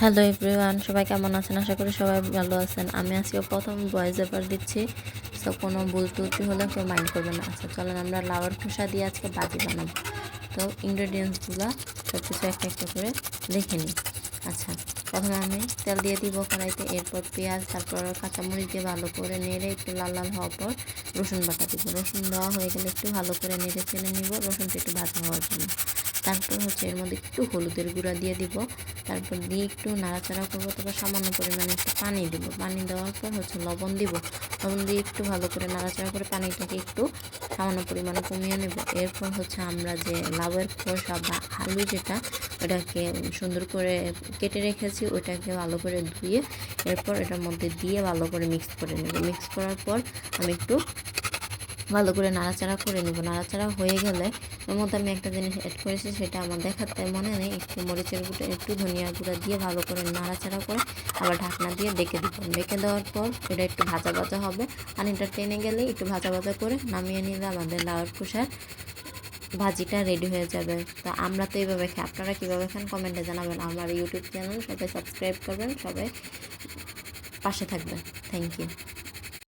Hello everyone সবাই কেমন আছেন? আশা করি সবাই ভালো আছেন। আমি আজকে প্রথম ভয়েস এভার দিচ্ছি সো কোনো ভুল ত্রুটি হলে কেউ মাইন্ড করবে না। আচ্ছা চলেন আমরা লাউয়ার খোসা দিয়ে আজকে বাজি বানাবো। তো ইনগ্রেডিয়েন্টসগুলো সব কিছু একটা একটা করে দেখে নিই। আচ্ছা প্রথমে আমি তেল দিয়ে দিব কড়াইতে, এরপর পেঁয়াজ, তারপর কাঁচামরিচ দিয়ে ভালো করে নেড়ে একটু লাল লাল হওয়ার পর রসুন বাটা দিব। রসুন দেওয়া হয়ে গেলে একটু ভালো করে নেড়ে চেড়ে নিব। রসুনটা একটু ভাজা হওয়ার জন্য। তারপর হচ্ছে এর মধ্যে একটু হলুদের গুঁড়া দিয়ে দিব। তারপর দিয়ে একটু নাড়াচাড়া করব তারপর সামান্য পরিমাণে একটু পানি দিব। পানি দেওয়ার পর হচ্ছে লবণ দিব। লবণ দিয়ে একটু ভালো করে নাড়াচাড়া করে পানিটাকে একটু সামান্য পরিমাণে কমিয়ে নেব। এরপর হচ্ছে আমরা যে লাউয়ের খোসা বা আলু যেটা, ওটাকে সুন্দর করে কেটে রেখেছি, ওটাকে ভালো করে ধুয়ে এরপর এটার মধ্যে দিয়ে ভালো করে মিক্স করে নেব। মিক্স করার পর আমি একটু ভালো করে নাড়াচাড়া করে নেব। নাড়াচাড়া হয়ে গেলে এর মধ্যে আমি একটা জিনিস অ্যাড করেছি, সেটা আমার দেখাতে মনে নেই। একটু মরিচের গুঁড়ো, একটু ধনিয়া গুঁড়া দিয়ে ভালো করে নাড়াচাড়া করে আবার ঢাকনা দিয়ে ডেকে দিব। ডেকে দেওয়ার পর এটা একটু ভাজা ভাজা হবে। পানিটা টেনে গেলে একটু ভাজা ভাজা করে নামিয়ে নিলে আমাদের লাউয়ের খোসার ভাজিটা রেডি হয়ে যাবে। তো আমরা তো এইভাবে খাই আপনারা কীভাবে খান কমেন্টে জানাবেন। আমার ইউটিউব চ্যানেল সবাই সাবস্ক্রাইব করবেন, সবাই পাশে থাকবেন। Thank you